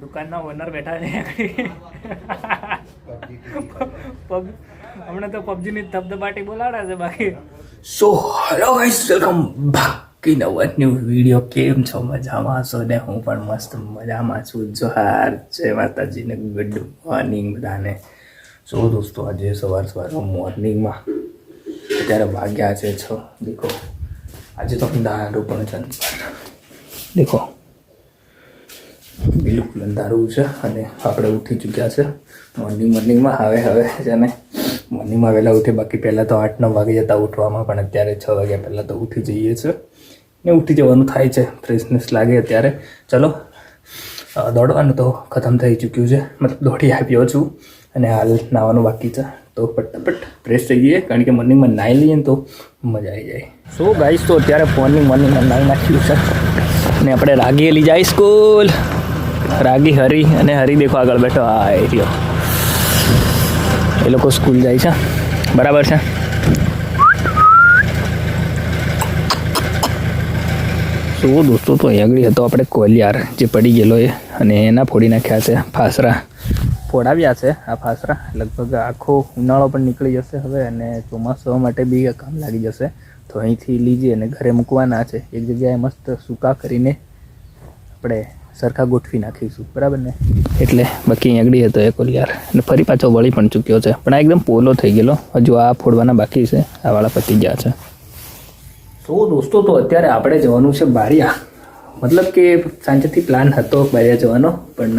દુકાનના ઓનર બેઠા છે. હમણાં તો પબજીની ધબધબાટી બોલાડે છે બાકી. સો હેલો ગાઈસ વેલકમ બાકી નવા ન્યૂ વીડિયો કેમ છો? મજામાં છો ને? હું પણ મસ્ત મજામાં છું. જોહાર જય માતાજીને ગુડ મોર્નિંગ બધાને. સો દોસ્તો, આજે સવાર સવારમાં મોર્નિંગમાં અત્યારે વાગ્યા છે છો. દેખો, આજે તો અંધારું પણ છે. દેખો બિલકુલ અંધારું છે અને આપણે ઉઠી ચૂક્યા છે. મોર્નિંગ મોર્નિંગમાં હવે હવે છે ને મોર્નિંગમાં વહેલા ઉઠે, બાકી પહેલાં તો આઠ, નવ વાગે જતા ઉઠવામાં, પણ અત્યારે છ વાગ્યા પહેલાં તો ઉઠી જઈએ છીએ. ને ઉઠી જવાનું થાય છે ફ્રેશનેસ લાગે અત્યારે. ચલો દોડવાનું તો ખતમ થઈ ચૂક્યું છે. મતલબ દોડી આવ્યો છું અને હાલ નાવાનું બાકી છે. તો ફટાફટ ફ્રેશ થઈ જઈએ કારણ કે મોર્નિંગમાં નાહી લઈએ ને તો મજા આવી જાય. સો ગાઈશ તો અત્યારે મોર્નિંગ મોર્નિંગમાં નાહી નાખ્યું છે. ને આપણે રાગીએ લઈ જાય સ્કૂલ રાગી હરી અને હરી દેખો આગળ બેઠો. હા, એ રહ્યો. એ લોકો સ્કૂલ જાય છે. બરાબર છે? શું દોસ્તો, તો અહીં આગળ હતો? આપણે કોલિયાર જે પડી ગયેલો એ, અને એના ફોડી નાખ્યા છે ફાસરા. ફોડાવ્યા છે આ ફાસરા. લગભગ આખો ઉનાળો પણ નીકળી જશે હવે, અને ચોમાસા માટે બી કામ લાગી જશે. તો અહીંથી લીજે અને ઘરે મૂકવાના છે. એક જગ્યાએ મસ્ત સૂકા કરીને આપણે સરખા ગોઠવી નાખીશું, બરાબર ને? એટલે બાકી અહીં હતો એક ઓલિયાર, અને ફરી પાછો વળી પણ ચૂક્યો છે. પણ આ એકદમ પોલો થઈ ગયેલો. હજુ આ ફોડવાના બાકી છે, આ વાળા પતી ગયા છે. તો દોસ્તો, તો અત્યારે આપણે જવાનું છે બારિયા. મતલબ કે સાંજેથી પ્લાન હતો બારિયા જવાનો, પણ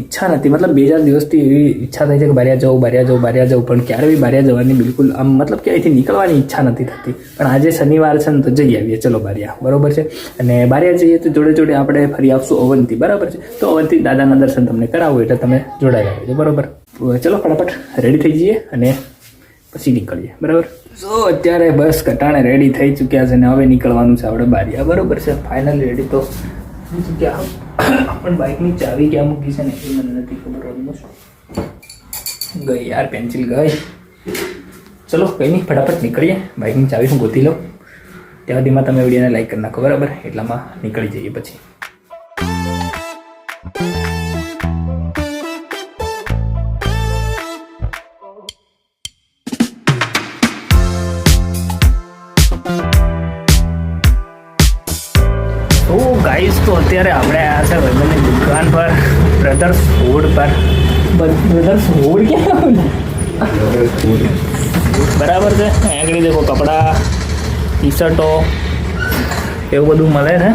ઈચ્છા નથી. મતલબ બે ચાર દિવસથી એવી ઈચ્છા થઈ છે કે બારિયા જવું બારિયા જવું બારિયા જવું પણ ક્યારે બી બારિયા જવાની બિલકુલ આમ મતલબ કે અહીંથી નીકળવાની ઈચ્છા નથી થતી. પણ આજે શનિવાર છે ને તો જઈ આવીએ. ચલો બારિયા બરોબર છે? અને બારિયા જઈએ તો જોડે જોડે આપણે ફરી આવશું અવંતી. બરાબર છે? તો અવંતી દાદાના દર્શન તમને કરાવવું એટલે તમે જોડાઈ આવજો બરોબર? ચલો ફટાફટ રેડી થઈ જઈએ અને પછી નીકળીએ. બરાબર? સો અત્યારે બસ કટાણે રેડી થઈ ચૂક્યા છે ને હવે નીકળવાનું છે આપણે બારિયા બરાબર છે? ફાઇનલી રેડી તો ચૂક્યા પણ બાઇકની ચાવી ક્યાં મૂકી છે ને એ મને નથી ખબર ઓલમોસ્ટ ગઈ યાર પેન્સિલ ગઈ. ચલો, કંઈ નહીં, ફટાફટ નીકળીએ. બાઇકની ચાવી હું ગોતી લઉં. ત્યાં સુધીમાં તમે વિડીયોને લાઈક કરી નાખો, બરાબર? એટલામાં નીકળી જઈએ પછી. ગાઈસ તો અત્યારે આપણે આ છે ભાઈબંધની દુકાન પર બ્રધર્સ ફૂડ પર. બ્રધર્સ ફૂડ ક્યાં બરાબર છે? આગળ દેખો કપડાં ટી શર્ટો એવું બધું મળે છે.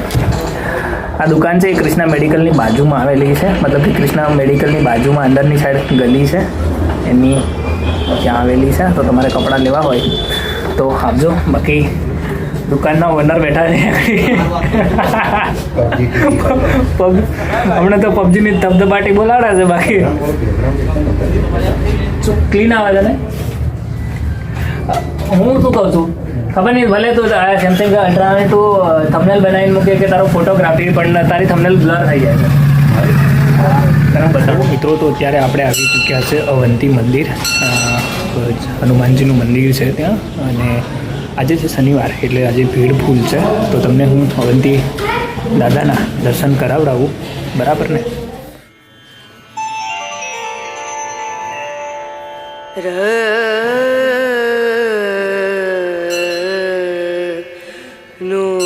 આ દુકાન છે એ કૃષ્ણા મેડિકલની બાજુમાં આવેલી છે. મતલબ કે કૃષ્ણા મેડિકલની બાજુમાં અંદરની સાઈડ ગલી છે. એની ત્યાં આવેલી છે. તો તમારે કપડાં લેવા હોય તો આપજો. બાકી દુકાનના ઓનર બેઠા છે. હમણાં તો પબજીની ધબધબાટી બોલાડે છે બાકી. ક્લીન આવે ને? હું શું કહું છું? ખબર નહીં, ભલે તું સેમસંગ અલ્ટ્રાને તું થંબનેલ બનાવીને મૂકે કે તારો ફોટોગ્રાફી પણ તારી થંબનેલ બ્લર થઈ જાય છે. બતાવું મિત્રો તો અત્યારે આપણે આવી ચૂક્યા છે અવંતી મંદિર. હનુમાનજીનું મંદિર છે ત્યાં. અને આજે છે શનિવાર, એટલે આજે ભીડ ફૂલ છે. તો તમને હું અવંતી દાદાના દર્શન કરાવડાવું. બરાબર ને? નો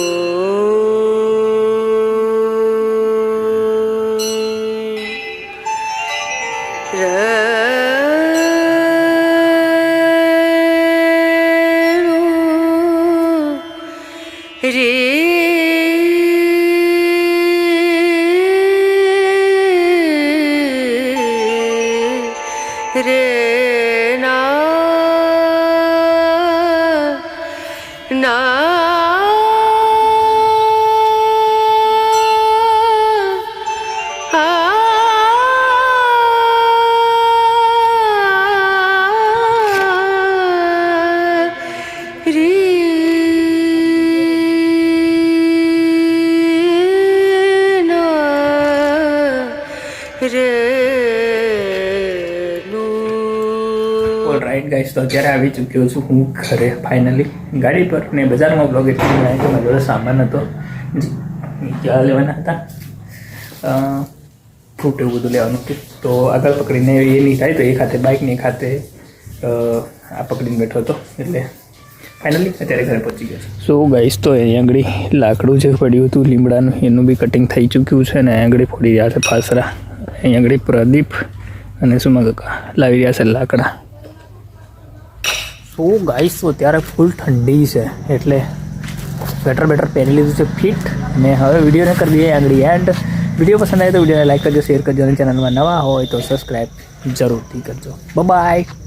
ગાઈસ તો અત્યારે આવી ચૂક્યો છું હું ઘરે ફાઇનલી ગાડી પર ને બજારમાં બ્લોગ એટલે આવ્યો કે મારી સામાન હતો. ક્યાં લેવાના હતા? ફ્રૂટ એવું બધું લેવાનું હતું તો આગળ પકડીને એ નહીં થાય તો એ ખાતે બાઇકની ખાતે આ પકડીને બેઠો હતો, એટલે ફાઇનલી અત્યારે ઘરે પહોંચી ગયો સો ગાઈસ તો અહીંયા આંગળી લાકડું જે પડ્યું હતું, લીમડાનું, એનું બી કટિંગ થઈ ચૂક્યું છે અને અહીં આગળ ફોડી રહ્યા છે ફાસરા અહીંયા આગળ પ્રદીપ અને સુમા કાકા લાવી રહ્યા છે લાકડા. સો ગાઈસ તો ત્યારે ફૂલ ઠંડી છે, એટલે બેટર બેટર પહેરી લીધું છે ફિટ અને હવે વિડીયોને કરી દઈએ આગળ એન્ડ વીડિયો પસંદ આવે તો વિડીયોને લાઈક કરજો શેર કરજો, અને ચેનલમાં નવા હોય તો સબસ્ક્રાઈબ જરૂરથી કરજો. બાય